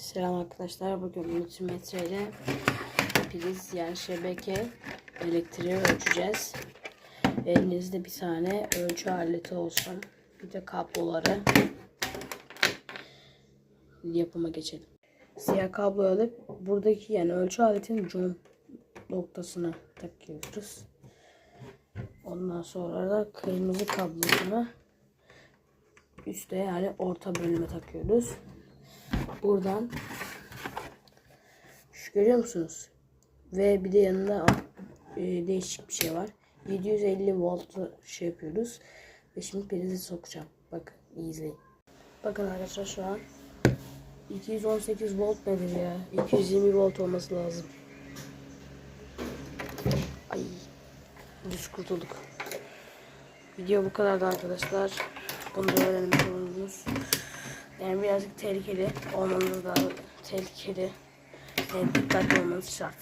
Selam arkadaşlar. Bugün multimetre ile priz yani şebeke elektriği ölçeceğiz. Elinizde bir tane ölçü aleti olsun. Bir de kabloları yapıma geçelim. Siyah kablo alıp buradaki yani ölçü aletinin con noktasına takıyoruz. Ondan sonra da kırmızı kablosunu üstte yani orta bölüme takıyoruz. Buradan şu görüyor musunuz? Ve bir de yanında e, değişik bir şey var. 750 volt şey yapıyoruz. Ve şimdi prizi sokacağım. Bakın iyi izleyin. Bakın arkadaşlar şu an 218 volt nedir ya? 220 volt olması lazım. Ay. Düz kurtulduk. Video bu kadardı arkadaşlar. Bunu da öğrenmiş oldunuz. Yani birazcık tehlikeli olmanız da tehlikeli. Yani dikkatli olmanız şart.